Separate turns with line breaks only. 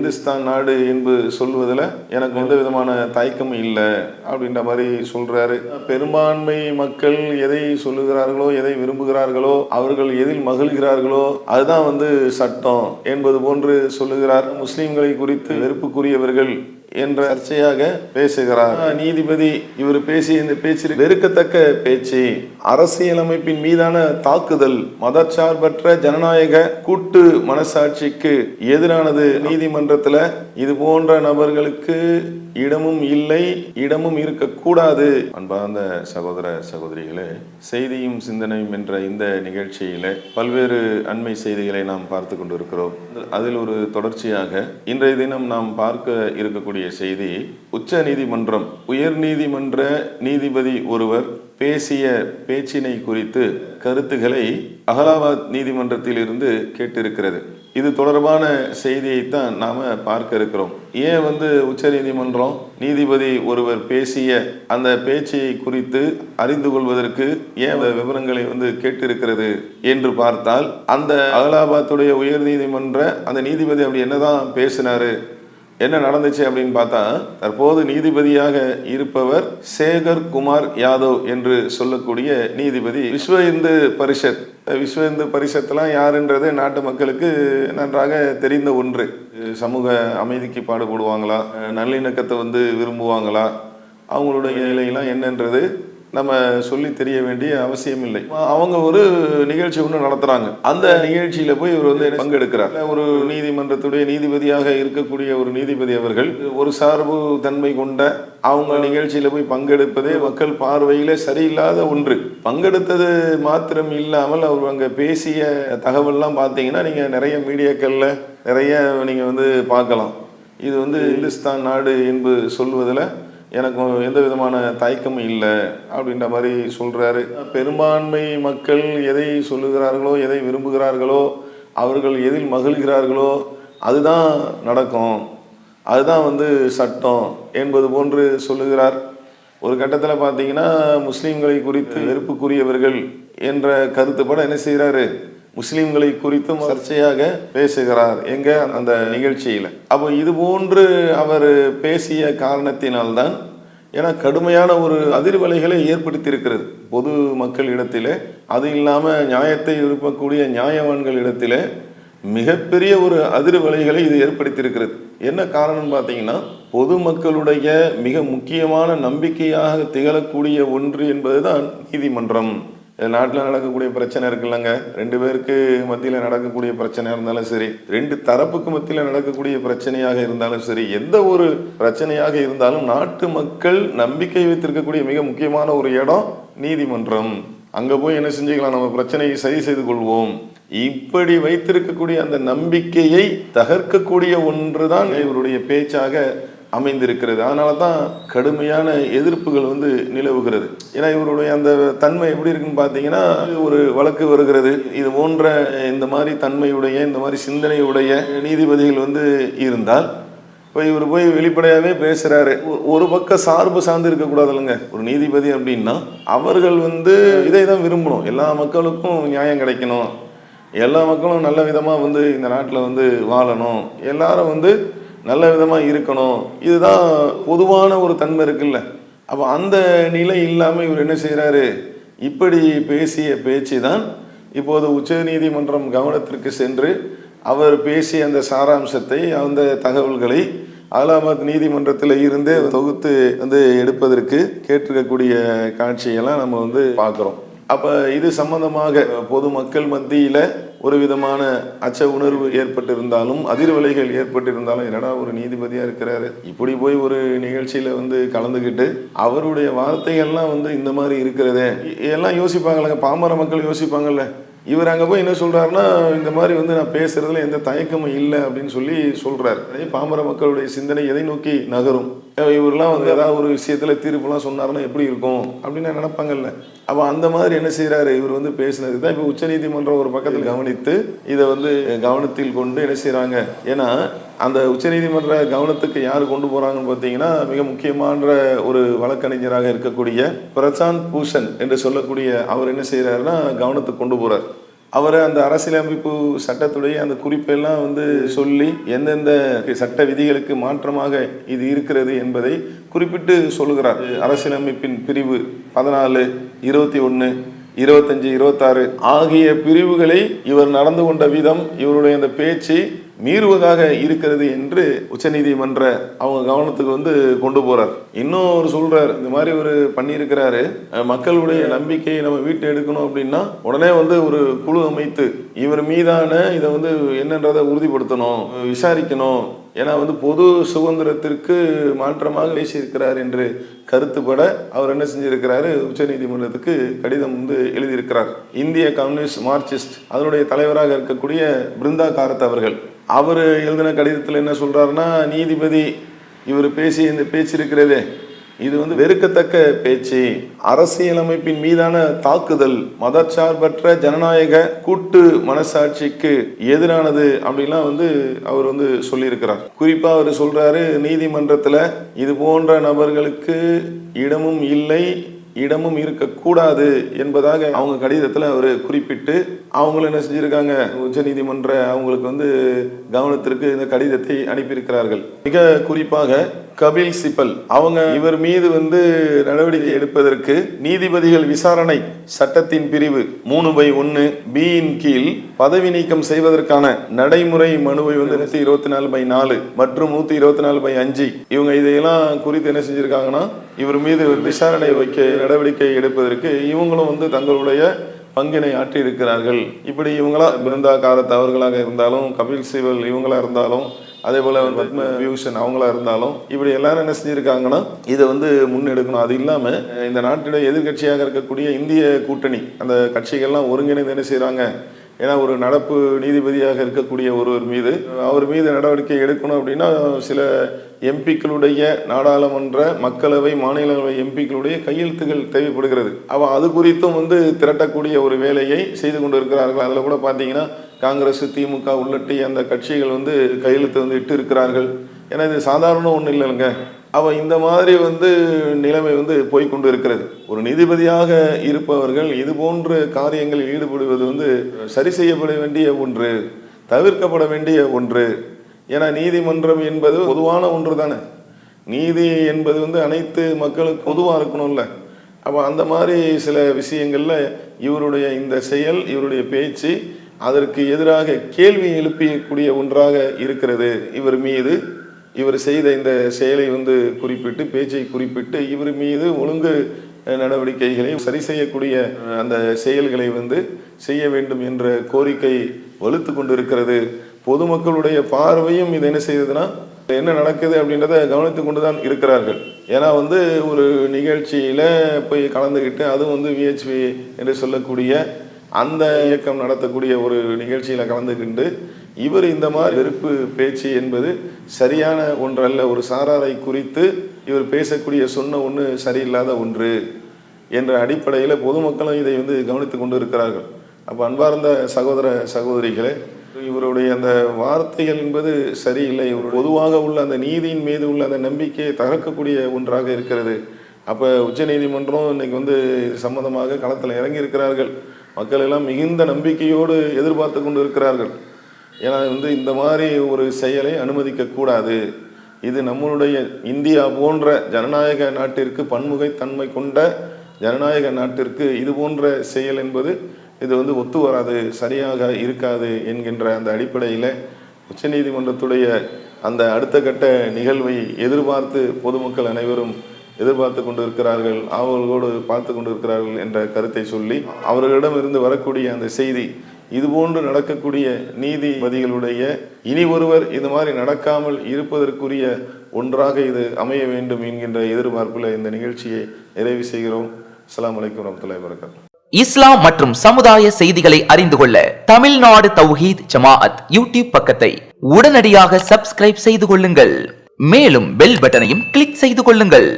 இந்துஸ்தான் நாடு என்று சொல்வதில் எனக்கு எந்த விதமான தயக்கமும் இல்லை அப்படின்ற மாதிரி சொல்றாரு. பெரும்பான்மை மக்கள் எதை சொல்லுகிறார்களோ எதை விரும்புகிறார்களோ அவர்கள் எதில் மகிழ்கிறார்களோ அதுதான் வந்து சட்டம் என்பது போன்று சொல்லுகிறார். முஸ்லீம்களை குறித்து வெறுப்புக்குரியவர்கள் என்ற சர்ச்சையாக பேசுகிறார். நீதிபதி இவர் பேசிய இந்த பேச்சு வெறுக்கத்தக்க பேச்சு. அரசியலமைப்பின் மீதான தாக்குதல் மதச்சார்பற்ற ஜனநாயக கூட்டு மனசாட்சிக்கு எதிரானது. நீதிமன்றத்துல இது போன்ற நபர்களுக்கு இடமும் இல்லை இடமும் இருக்கக்கூடாது. அன்பார்ந்த சகோதர சகோதரிகளே செய்தியும் சிந்தனையும் என்ற இந்த நிகழ்ச்சியில பல்வேறு அண்மை செய்திகளை நாம் பார்த்து கொண்டிருக்கிறோம். அதில் ஒரு தொடர்ச்சியாக இன்றைய தினம் நாம் பார்க்க இருக்கக்கூடிய செய்தி உச்ச நீதிமன்றம் உயர் நீதிமன்ற நீதிபதி ஒருவர் பேசிய பேச்சினை குறித்து கருத்துக்களை அகலாபாத் நீதிமன்றத்தில் இருந்து கேட்டிருக்கிறது. இது தொடர்பான செய்தியைத்தான் நாம பார்க்க இருக்கிறோம். ஏன் வந்து உச்ச நீதிமன்றம் நீதிபதி ஒருவர் பேசிய அந்த பேச்சை குறித்து அறிந்து கொள்வதற்கு ஏன் விவரங்களை வந்து கேட்டிருக்கிறது என்று பார்த்தால் அந்த அகலாபாத்துடைய உயர் நீதிமன்ற அந்த நீதிபதி அப்படி என்னதான் பேசினாரு என்ன நடந்துச்சு அப்படின்னு பார்த்தா தற்போது நீதிபதியாக இருப்பவர் சேகர் குமார் யாதவ் என்று சொல்லக்கூடிய நீதிபதி விஸ்வ இந்து பரிஷத். விஸ்வ இந்து பரிஷத்லாம் யாருன்றது நாட்டு மக்களுக்கு நன்றாக தெரிந்த ஒன்று. சமூக அமைதிக்கு பாடுபடுவாங்களா? நல்லிணக்கத்தை வந்து விரும்புவாங்களா? அவங்களுடைய நிலையெல்லாம் என்னன்றது நம்ம சொல்லி தெரிய வேண்டிய அவசியம் இல்லை. அவங்க ஒரு நிகழ்ச்சி ஒன்று நடத்துறாங்க. அந்த நிகழ்ச்சியில போய் இவர் வந்து பங்கெடுக்கிறார். ஒரு நீதிமன்றத்துடைய நீதிபதியாக இருக்கக்கூடிய ஒரு நீதிபதி அவர்கள் ஒரு சார்பு தன்மை கொண்ட அவங்க நிகழ்ச்சியில போய் பங்கெடுப்பதே மக்கள் பார்வையில் சரியில்லாத ஒன்று. பங்கெடுத்தது மாத்திரம் இல்லாமல் அவர் அங்கே பேசிய தகவல்லாம் பார்த்தீங்கன்னா நீங்க நிறைய மீடியாக்கள்ல நிறைய நீங்க வந்து பார்க்கலாம். இது வந்து இந்துஸ்தான் நாடு என்று சொல்வதில் எனக்கு எந்த விதமான தயக்கமும் இல்லை அப்படின்ற மாதிரி சொல்கிறாரு பெரும்பான்மை மக்கள் எதை சொல்லுகிறார்களோ எதை விரும்புகிறார்களோ அவர்கள் எதில் மகிழ்கிறார்களோ அதுதான் நடக்கும். அதுதான் வந்து சட்டம் என்பது போன்று சொல்லுகிறார். ஒரு கட்டத்தில் பார்த்தீங்கன்னா முஸ்லீம்களை குறித்து வெறுப்புக்குரியவர்கள் என்ற கருத்துப்பட என்ன செய்கிறாரு முஸ்லீம்களை குறித்தும் சர்ச்சையாக பேசுகிறார். எங்க? அந்த நிகழ்ச்சியில. அப்போ இது போன்று அவர் பேசிய காரணத்தினால்தான் ஏன்னா கடுமையான ஒரு அதிர்வலைகளை ஏற்படுத்தியிருக்கிறது. பொது மக்கள் இடத்திலே அது இல்லாமல் நியாயத்தை விரும்பக்கூடிய நியாயவான்கள் இடத்திலே மிகப்பெரிய ஒரு அதிர்வலைகளை இது ஏற்படுத்தியிருக்கிறது. என்ன காரணம் பார்த்தீங்கன்னா பொதுமக்களுடைய மிக முக்கியமான நம்பிக்கையாக திகழக்கூடிய ஒன்று என்பதுதான் நீதிமன்றம். நாட்டில் நடக்கக்கூடிய பிரச்சனை இருக்குல்லங்க. ரெண்டு பேருக்கு மத்தியில் நடக்கக்கூடிய பிரச்சனையாக இருந்தாலும் சரி ரெண்டு தரப்புக்கு மத்தியில் நடக்கக்கூடிய பிரச்சனையாக இருந்தாலும் சரி எந்த ஒரு பிரச்சனையாக இருந்தாலும் நாட்டு மக்கள் நம்பிக்கை வைத்திருக்கக்கூடிய மிக முக்கியமான ஒரு இடம் நீதிமன்றம். அங்கே போய் என்ன செஞ்சுக்கலாம்? நம்ம பிரச்சனையை சரி செய்து கொள்வோம். இப்படி வைத்திருக்கக்கூடிய அந்த நம்பிக்கையை தகர்க்கக்கூடிய ஒன்றுதான் இவருடைய பேச்சாக அமைந்திருக்கிறது. அதனால தான் கடுமையான எதிர்ப்புகள் வந்து நிலவுகிறது. ஏன்னா இவருடைய அந்த தன்மை எப்படி இருக்குன்னு பார்த்தீங்கன்னா ஒரு வழக்கு வருகிறது. இது போன்ற இந்த மாதிரி தன்மையுடைய இந்த மாதிரி சிந்தனையுடைய நீதிபதிகள் வந்து இருந்தால் இப்போ இவர் போய் வெளிப்படையாகவே பேசுகிறாரு ஒரு பக்கம் சார்பு சார்ந்து இருக்கக்கூடாது இல்லைங்க ஒரு நீதிபதி அப்படின்னா அவர்கள் வந்து இதை தான் விரும்பணும். எல்லா மக்களுக்கும் நியாயம் கிடைக்கணும். எல்லா மக்களும் நல்ல விதமாக வந்து இந்த நாட்டில் வந்து வாழணும். எல்லாரும் வந்து நல்ல விதமாக இருக்கணும். இதுதான் பொதுவான ஒரு தன்மை இருக்குல்ல. அப்போ அந்த நிலை இல்லாமல் இவர் என்ன செய்கிறாரு இப்படி பேசிய பேச்சு தான் இப்போது உச்சநீதிமன்றம் கவனத்திற்கு சென்று அவர் பேசிய அந்த சாராம்சத்தை அந்த தகவல்களை அலாமத் நீதிமன்றத்தில் இருந்தே தொகுத்து வந்து எடுப்பதற்கு கேட்டிருக்கக்கூடிய காட்சியெல்லாம் நம்ம வந்து பார்க்குறோம். அப்போ இது சம்பந்தமாக பொதுமக்கள் மத்தியில் ஒரு விதமான அச்ச உணர்வு ஏற்பட்டிருந்தாலும் அதிர்வலைகள் ஏற்பட்டிருந்தாலும் என்னடா ஒரு நீதிபதியாக இருக்கிறாரு? இப்படி போய் ஒரு நிகழ்ச்சியில் வந்து கலந்துக்கிட்டு அவருடைய வார்த்தைகள்லாம் வந்து இந்த மாதிரி இருக்கிறதே. எல்லாம் யோசிப்பாங்கல்லங்க பாமர மக்கள் யோசிப்பாங்கல்ல. இவர் அங்கே போய் என்ன சொல்கிறாருன்னா இந்த மாதிரி வந்து நான் பேசுகிறதுல எந்த தயக்கமும் இல்லை அப்படின்னு சொல்லி சொல்கிறார் அதே பாமர மக்களுடைய சிந்தனை எதை நோக்கி நகரும்? இவரெலாம் வந்து ஏதாவது ஒரு விஷயத்தில் தீர்ப்புலாம் சொன்னாருன்னா எப்படி இருக்கும்? அப்படின்னு நினைப்பாங்கல்ல. அப்போ அந்த மாதிரி என்ன செய்கிறாரு இவர் வந்து பேசினது தான் இப்போ உச்சநீதிமன்றம் ஒரு பக்கத்தில் கவனித்து இதை வந்து கவனத்தில் கொண்டு என்ன செய்கிறாங்க ஏன்னா அந்த உச்சநீதிமன்ற கவனத்துக்கு யார் கொண்டு போகிறாங்கன்னு பார்த்தீங்கன்னா மிக முக்கியமான ஒரு வழக்கறிஞராக இருக்கக்கூடிய பிரசாந்த் பூஷன் என்று சொல்லக்கூடிய அவர் என்ன செய்கிறாருன்னா கவனத்துக்கு கொண்டு போகிறார் அவரை அந்த அரசியலமைப்பு சட்டத்துடைய அந்த குறிப்பெல்லாம் வந்து சொல்லி எந்தெந்த சட்ட விதிகளுக்கு மாற்றமாக இது இருக்கிறது என்பதை குறிப்பிட்டு சொல்லுகிறார். அரசியலமைப்பின் பிரிவு பதினாலு இருபத்தி ஒன்று இருபத்தஞ்சு இருபத்தாறு ஆகிய பிரிவுகளை இவர் நடந்து கொண்ட விதம் இவருடைய அந்த பேச்சு மீறுவதாக இருக்கிறது என்று உச்சநீதிமன்ற அவங்க கவனத்துக்கு வந்து கொண்டு போறார். இன்னும் ஒரு சொல்றார் இந்த மாதிரி ஒரு பண்ணியிருக்கிறாரு. மக்களுடைய நம்பிக்கையை நம்ம வீட்டு எடுக்கணும் அப்படின்னா உடனே வந்து ஒரு குழு அமைத்து இவர் மீதான இதை வந்து என்னன்றதை உறுதிப்படுத்தணும் விசாரிக்கணும். ஏன்னா வந்து பொது சுதந்திரத்திற்கு மாற்றமாக பேசியிருக்கிறார் என்று கருத்துப்பட அவர் என்ன செஞ்சிருக்கிறாரு? உச்சநீதிமன்றத்துக்கு கடிதம் வந்து எழுதியிருக்கிறார். இந்திய கம்யூனிஸ்ட் மார்க்சிஸ்ட் அதனுடைய தலைவராக இருக்கக்கூடிய பிருந்தா காரத் அவர்கள். அவர் எழுதின கடிதத்தில் என்ன சொல்கிறாருன்னா நீதிபதி இவர் பேசி இந்த பேச்சு இருக்கிறதே இது வந்து வெறுக்கத்தக்க பேச்சு. அரசியலமைப்பின் மீதான தாக்குதல் மதச்சார்பற்ற ஜனநாயக கூட்டு மனசாட்சிக்கு எதிரானது அப்படின்லாம் வந்து அவர் வந்து சொல்லியிருக்கிறார். குறிப்பாக அவர் சொல்கிறாரு நீதிமன்றத்தில் இது போன்ற நபர்களுக்கு இடமும் இல்லை இடமும் இருக்கக்கூடாது என்பதாக அவங்க கடிதத்தில் அவர் குறிப்பிட்டு அவங்களும் என்ன செஞ்சுருக்காங்க? உச்சநீதிமன்ற அவங்களுக்கு வந்து கவனத்திற்கு இந்த கடிதத்தை அனுப்பியிருக்கிறார்கள். மிக குறிப்பாக கபில் சிபல் அவங்க இவர் மீது வந்து நடவடிக்கை எடுப்பதற்கு நீதிபதிகள் விசாரணை சட்டத்தின் பிரிவு மூணு பை ஒன்று பியின் கீழ் பதவி நீக்கம் செய்வதற்கான நடைமுறை மனுவை வந்து நூற்றி இருபத்தி நாலு பை நாலு மற்றும் நூற்றி இருபத்தி நாலு பை அஞ்சு. இவங்க இதையெல்லாம் குறித்து என்ன செஞ்சுருக்காங்கன்னா இவர் மீது விசாரணை வைக்க நடவடிக்கை எடுப்பதற்கு இவங்களும் வந்து தங்களுடைய பங்கினை ஆற்றி இருக்கிறார்கள் இப்படி இவங்களா பிருந்தா காரத் அவர்களாக இருந்தாலும் கபில் சிவல் இவங்களா இருந்தாலும் அதே போல் பத்ம வியூஷன் அவங்களா இருந்தாலும் இப்படி எல்லாரும் என்ன செஞ்சுருக்காங்கன்னா இதை வந்து முன்னெடுக்கணும். அது இல்லாமல் இந்த நாட்டுடைய எதிர்க்கட்சியாக இருக்கக்கூடிய இந்திய கூட்டணி அந்த கட்சிகள்லாம் ஒருங்கிணைந்து என்ன செய்கிறாங்க ஏன்னா ஒரு நடப்பு நீதிபதியாக இருக்கக்கூடிய ஒருவர் மீது அவர் மீது நடவடிக்கை எடுக்கணும் அப்படின்னா சில எம்பிக்களுடைய நாடாளுமன்ற மக்களவை மாநிலங்களவை எம்பிக்களுடைய கையெழுத்துகள் தேவைப்படுகிறது. அவள் அது குறித்தும் வந்து திரட்டக்கூடிய ஒரு வேலையை செய்து கொண்டு இருக்கிறார்கள் அதில் கூட பார்த்தீங்கன்னா காங்கிரஸ் திமுக உள்ளிட்ட அந்த கட்சிகள் வந்து கையெழுத்து வந்து இட்டு இருக்கிறார்கள் ஏன்னா இது சாதாரண ஒன்றும் இல்லைங்க. அவள் இந்த மாதிரி வந்து நிலைமை வந்து போய்க்கொண்டு இருக்கிறது ஒரு நீதிபதியாக இருப்பவர்கள் இது போன்ற காரியங்களில் ஈடுபடுவது வந்து சரி செய்யப்பட வேண்டிய ஒன்று தவிர்க்கப்பட வேண்டிய ஒன்று. ஏன்னா நீதிமன்றம் என்பது பொதுவான ஒன்று தானே நீதி என்பது வந்து அனைத்து மக்களுக்கும் பொதுவாக இருக்கணும்ல. அப்போ அந்த மாதிரி சில விஷயங்களில் இவருடைய இந்த செயல் இவருடைய பேச்சு அதற்கு எதிராக கேள்வி எழுப்பியக்கூடிய ஒன்றாக இருக்கிறது. இவர் மீது இவர் செய்த இந்த செயலை வந்து குறிப்பிட்டு பேச்சை குறிப்பிட்டு இவர் மீது ஒழுங்கு நடவடிக்கைகளை சரி செய்யக்கூடிய அந்த செயல்களை வந்து செய்ய வேண்டும் என்ற கோரிக்கை வலுத்து கொண்டிருக்கிறது. பொதுமக்களுடைய பார்வையும் இது என்ன செய்யுதுன்னா என்ன நடக்குது அப்படின்றத கவனித்து கொண்டு தான் இருக்கிறார்கள். ஏன்னா வந்து ஒரு நிகழ்ச்சியில் போய் கலந்துக்கிட்டு அதுவும் வந்து விஹெச்பி என்று சொல்லக்கூடிய அந்த இயக்கம் நடத்தக்கூடிய ஒரு நிகழ்ச்சியில் கலந்துக்கிண்டு இவர் இந்த மாதிரி வெறுப்பு பேச்சு என்பது சரியான ஒன்றல்ல. ஒரு சாராரை குறித்து இவர் பேசக்கூடிய சொன்ன ஒன்று சரியில்லாத ஒன்று என்ற அடிப்படையில் பொதுமக்களும் இதை வந்து கவனித்து கொண்டு இருக்கிறார்கள் அப்போ அன்பார்ந்த சகோதர சகோதரிகளே இவருடைய அந்த வார்த்தைகள் என்பது சரியில்லை. இவர் பொதுவாக உள்ள அந்த நீதியின் மீது உள்ள அந்த நம்பிக்கையை தகர்க்கக்கூடிய ஒன்றாக இருக்கிறது. அப்போ உச்சநீதிமன்றம் இன்னைக்கு வந்து சம்மந்தமாக களத்தில் இறங்கி இருக்கிறார்கள் மக்கள் எல்லாம் மிகுந்த நம்பிக்கையோடு எதிர்பார்த்து கொண்டு இருக்கிறார்கள் ஏன்னா வந்து இந்த மாதிரி ஒரு செயலை அனுமதிக்க கூடாது. இது நம்மளுடைய இந்தியா போன்ற ஜனநாயக நாட்டிற்கு பன்முகை தன்மை கொண்ட ஜனநாயக நாட்டிற்கு இது போன்ற செயல் என்பது இது வந்து ஒத்து வராது சரியாக இருக்காது என்கின்ற அந்த அடிப்படையில் உச்சநீதிமன்றத்துடைய அந்த அடுத்த கட்ட நிகழ்வை எதிர்பார்த்து பொதுமக்கள் அனைவரும் எதிர்பார்த்து கொண்டு இருக்கிறார்கள் அவர்களோடு பார்த்து கொண்டு இருக்கிறார்கள் என்ற கருத்தை சொல்லி அவர்களிடம் இருந்து வரக்கூடிய அந்த செய்தி இதுபோன்று நடக்கக்கூடிய நீதிபதிகளுடைய இனி ஒருவர் இது மாதிரி நடக்காமல் இருப்பதற்குரிய ஒன்றாக இது அமைய வேண்டும் என்கின்ற எதிர்பார்ப்பில் இந்த நிகழ்ச்சியை நிறைவு செய்கிறோம். அஸ்லாம் வலைக்கம் வரமத்துல்லாஹி வரகாத்துஹு
இஸ்லாம் மற்றும் சமுதாய செய்திகளை அறிந்து கொள்ள தமிழ்நாடு தௌஹீத் ஜமாஅத் யூடியூப் பக்கத்தை உடனடியாக சப்ஸ்கிரைப் செய்து கொள்ளுங்கள். மேலும் பெல் பட்டனையும் கிளிக் செய்து கொள்ளுங்கள்.